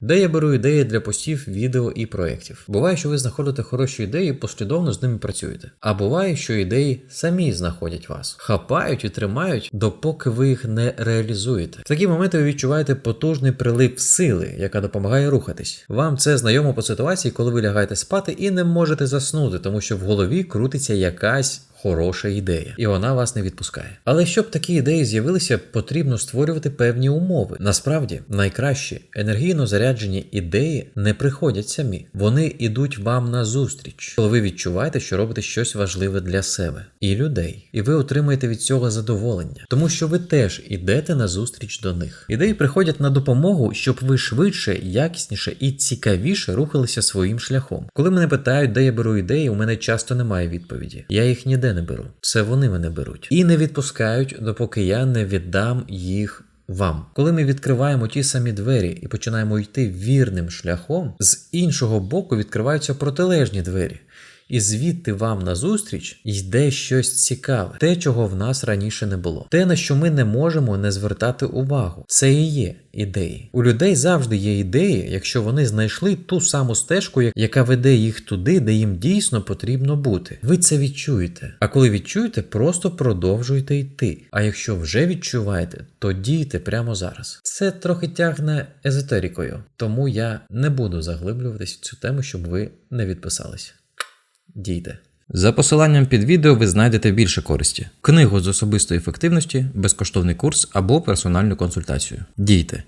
де я беру ідеї для постів, відео і проєктів. Буває, що ви знаходите хороші ідеї і послідовно з ними працюєте. А буває, що ідеї самі знаходять вас, хапають і тримають, допоки ви їх не реалізуєте. В такі моменти ви відчуваєте потужний прилив сили, яка допомагає рухатись. Вам це знайомо по ситуації, коли ви лягаєте спати і не можете заснути, тому що в голові крутиться якась. Хороша ідея, і вона вас не відпускає. Але щоб такі ідеї з'явилися, потрібно створювати певні умови. Насправді, найкращі енергійно заряджені ідеї не приходять самі, вони йдуть вам на зустріч, коли ви відчуваєте, що робите щось важливе для себе і людей, і ви отримаєте від цього задоволення, тому що ви теж ідете на зустріч до них. Ідеї приходять на допомогу, щоб ви швидше, якісніше і цікавіше рухалися своїм шляхом. Коли мене питають, де я беру ідеї, у мене часто немає відповіді. Я їх ніде не беру. Це вони мене беруть і не відпускають, допоки я не віддам їх. Вам, коли ми відкриваємо ті самі двері і починаємо йти вірним шляхом, з іншого боку відкриваються протилежні двері. І звідти вам назустріч йде щось цікаве, те, чого в нас раніше не було, те, на що ми не можемо не звертати увагу. Це і є ідеї. У людей завжди є ідеї, якщо вони знайшли ту саму стежку, яка веде їх туди, де їм дійсно потрібно бути. Ви це відчуєте. А коли відчуєте, просто продовжуйте йти. А якщо вже відчуваєте, то дійте прямо зараз. Це трохи тягне езотерикою, тому я не буду заглиблюватись в цю тему, щоб ви не відписалися. Дійте. За посиланням під відео ви знайдете більше користі: книгу з особистої ефективності, безкоштовний курс або персональну консультацію. Дійте.